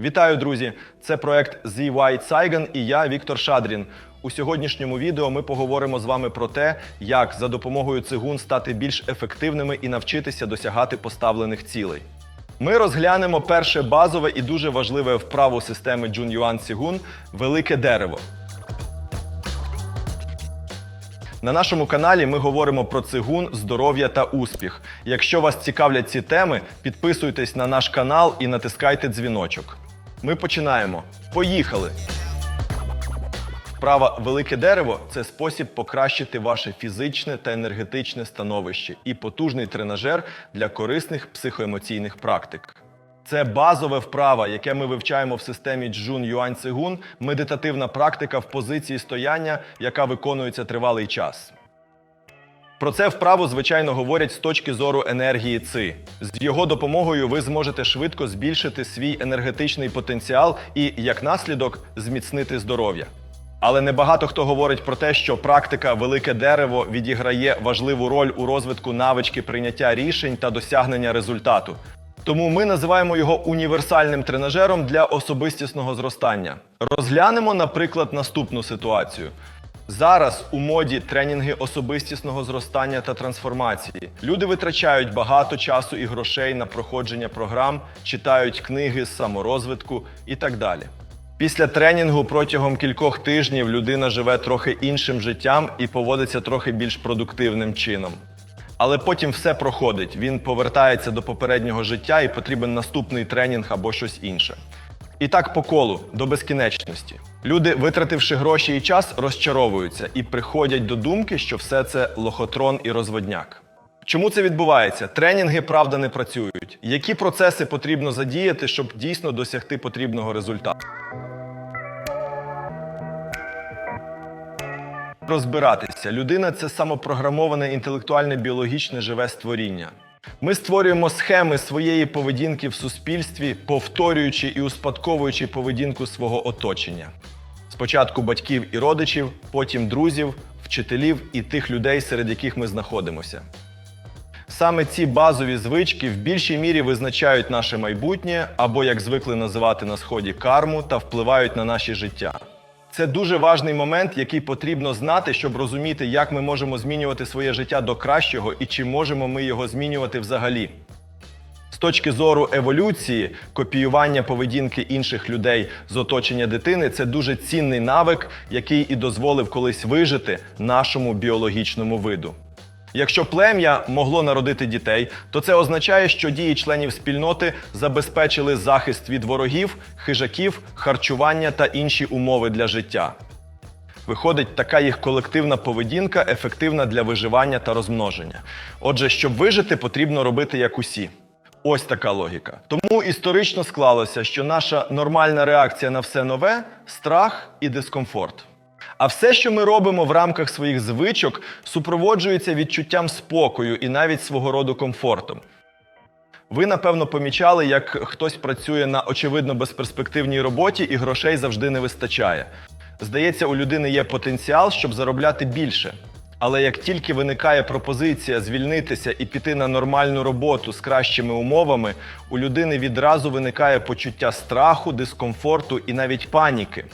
Вітаю, друзі! Це проект White Saigon і я, Віктор Шадрін. У сьогоднішньому відео ми поговоримо з вами про те, як за допомогою цигун стати більш ефективними і навчитися досягати поставлених цілей. Ми розглянемо перше базове і дуже важливе вправу системи Джун-Юан Цигун велике дерево. На нашому каналі ми говоримо про цигун, здоров'я та успіх. Якщо вас цікавлять ці теми, підписуйтесь на наш канал і натискайте дзвіночок. Ми починаємо. Поїхали! Вправа велике дерево це спосіб покращити ваше фізичне та енергетичне становище і потужний тренажер для корисних психоемоційних практик. Це базове вправа, яке ми вивчаємо в системі Джун Юань Цигун, медитативна практика в позиції стояння, яка виконується тривалий час. Про це вправу, звичайно, говорять з точки зору енергії ЦИ. З його допомогою ви зможете швидко збільшити свій енергетичний потенціал і, як наслідок, зміцнити здоров'я. Але небагато хто говорить про те, що практика велике дерево відіграє важливу роль у розвитку навички прийняття рішень та досягнення результату. Тому ми називаємо його універсальним тренажером для особистісного зростання. Розглянемо, наприклад, наступну ситуацію. Зараз у моді тренінги особистісного зростання та трансформації. Люди витрачають багато часу і грошей на проходження програм, читають книги з саморозвитку і так далі. Після тренінгу протягом кількох тижнів людина живе трохи іншим життям і поводиться трохи більш продуктивним чином. Але потім все проходить. Він повертається до попереднього життя і потрібен наступний тренінг або щось інше. І так по колу до безкінечності. Люди, витративши гроші і час, розчаровуються і приходять до думки, що все це лохотрон і розводняк. Чому це відбувається? Тренінги правда не працюють. Які процеси потрібно задіяти, щоб дійсно досягти потрібного результату? Розбиратися. Людина це самопрограмоване інтелектуальне біологічне живе створіння. Ми створюємо схеми своєї поведінки в суспільстві, повторюючи і успадковуючи поведінку свого оточення. Спочатку батьків і родичів, потім друзів, вчителів і тих людей, серед яких ми знаходимося. Саме ці базові звички в більшій мірі визначають наше майбутнє або, як звикли називати на сході, карму та впливають на наше життя. Це дуже важний момент, який потрібно знати, щоб розуміти, як ми можемо змінювати своє життя до кращого і чи можемо ми його змінювати взагалі. З точки зору еволюції, копіювання поведінки інших людей з оточення дитини це дуже цінний навик, який і дозволив колись вижити нашому біологічному виду. Якщо плем'я могло народити дітей, то це означає, що дії членів спільноти забезпечили захист від ворогів, хижаків, харчування та інші умови для життя. Виходить, така їх колективна поведінка ефективна для виживання та розмноження. Отже, щоб вижити, потрібно робити як усі. Ось така логіка. Тому історично склалося, що наша нормальна реакція на все нове страх і дискомфорт. А все, що ми робимо в рамках своїх звичок, супроводжується відчуттям спокою і навіть свого роду комфортом. Ви, напевно, помічали, як хтось працює на очевидно безперспективній роботі і грошей завжди не вистачає. Здається, у людини є потенціал, щоб заробляти більше. Але як тільки виникає пропозиція звільнитися і піти на нормальну роботу з кращими умовами, у людини відразу виникає почуття страху, дискомфорту і навіть паніки.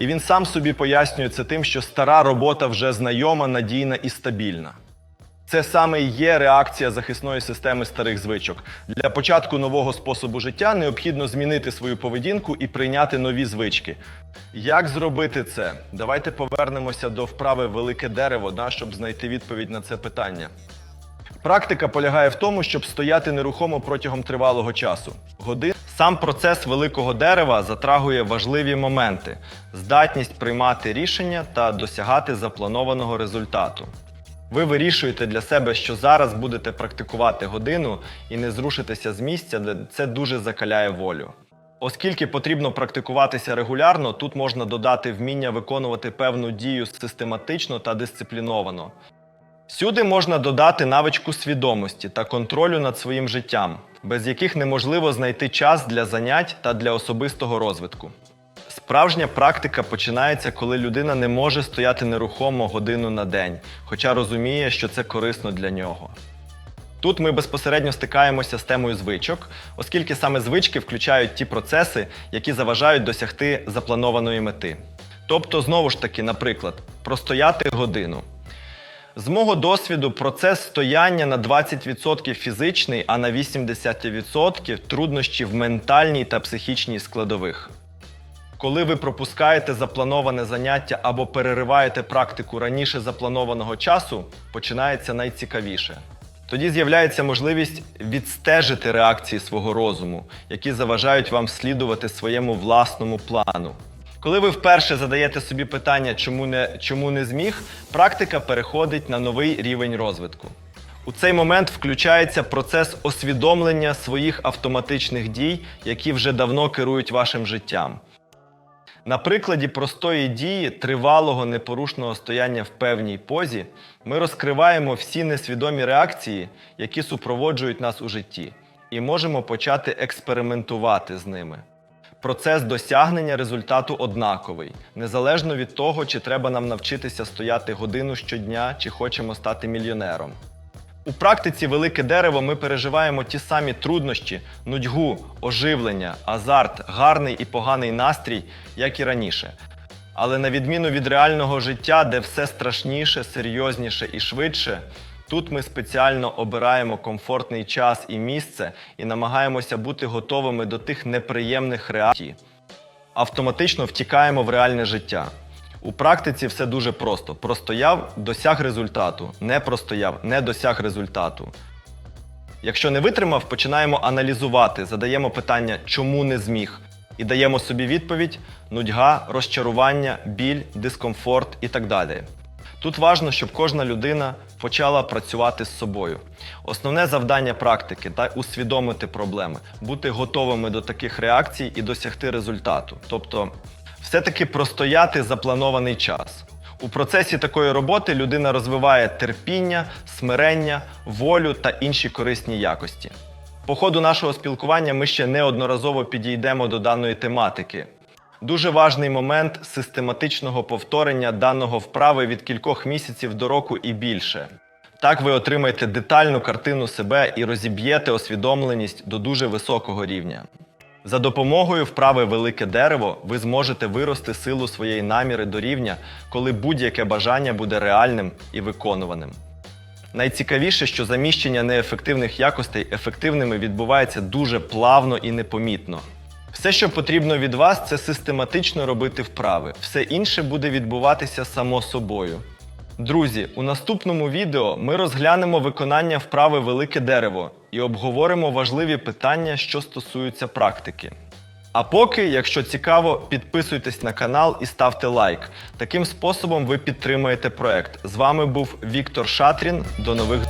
І він сам собі пояснює це тим, що стара робота вже знайома, надійна і стабільна. Це саме і є реакція захисної системи старих звичок. Для початку нового способу життя необхідно змінити свою поведінку і прийняти нові звички. Як зробити це? Давайте повернемося до вправи велике дерево, да, щоб знайти відповідь на це питання. Практика полягає в тому, щоб стояти нерухомо протягом тривалого часу. Годин. Сам процес великого дерева затрагує важливі моменти: здатність приймати рішення та досягати запланованого результату. Ви вирішуєте для себе, що зараз будете практикувати годину і не зрушитеся з місця, де це дуже закаляє волю. Оскільки потрібно практикуватися регулярно, тут можна додати вміння виконувати певну дію систематично та дисципліновано. Сюди можна додати навичку свідомості та контролю над своїм життям, без яких неможливо знайти час для занять та для особистого розвитку. Справжня практика починається, коли людина не може стояти нерухомо годину на день, хоча розуміє, що це корисно для нього. Тут ми безпосередньо стикаємося з темою звичок, оскільки саме звички включають ті процеси, які заважають досягти запланованої мети. Тобто, знову ж таки, наприклад, простояти годину. З мого досвіду, процес стояння на 20% фізичний, а на 80% труднощі в ментальній та психічній складових. Коли ви пропускаєте заплановане заняття або перериваєте практику раніше запланованого часу, починається найцікавіше. Тоді з'являється можливість відстежити реакції свого розуму, які заважають вам слідувати своєму власному плану. Коли ви вперше задаєте собі питання, чому не, чому не зміг, практика переходить на новий рівень розвитку. У цей момент включається процес освідомлення своїх автоматичних дій, які вже давно керують вашим життям. На прикладі простої дії тривалого непорушного стояння в певній позі ми розкриваємо всі несвідомі реакції, які супроводжують нас у житті, і можемо почати експериментувати з ними. Процес досягнення результату однаковий, незалежно від того, чи треба нам навчитися стояти годину щодня, чи хочемо стати мільйонером. У практиці велике дерево ми переживаємо ті самі труднощі, нудьгу, оживлення, азарт, гарний і поганий настрій, як і раніше. Але на відміну від реального життя, де все страшніше, серйозніше і швидше, тут ми спеціально обираємо комфортний час і місце і намагаємося бути готовими до тих неприємних реакцій. Автоматично втікаємо в реальне життя. У практиці все дуже просто: простояв, досяг результату, не простояв, не досяг результату. Якщо не витримав, починаємо аналізувати, задаємо питання, чому не зміг, і даємо собі відповідь: нудьга, розчарування, біль, дискомфорт і так далі. Тут важливо, щоб кожна людина почала працювати з собою. Основне завдання практики та усвідомити проблеми, бути готовими до таких реакцій і досягти результату. Тобто, все-таки простояти запланований час. У процесі такої роботи людина розвиває терпіння, смирення, волю та інші корисні якості. По ходу нашого спілкування ми ще неодноразово підійдемо до даної тематики. Дуже важний момент систематичного повторення даного вправи від кількох місяців до року і більше. Так ви отримаєте детальну картину себе і розіб'єте освідомленість до дуже високого рівня. За допомогою вправи велике дерево ви зможете вирости силу своєї наміри до рівня, коли будь-яке бажання буде реальним і виконуваним. Найцікавіше, що заміщення неефективних якостей ефективними відбувається дуже плавно і непомітно. Все, що потрібно від вас, це систематично робити вправи. Все інше буде відбуватися само собою. Друзі, у наступному відео ми розглянемо виконання вправи велике дерево і обговоримо важливі питання, що стосуються практики. А поки, якщо цікаво, підписуйтесь на канал і ставте лайк. Таким способом ви підтримаєте проект. З вами був Віктор Шатрін. До нових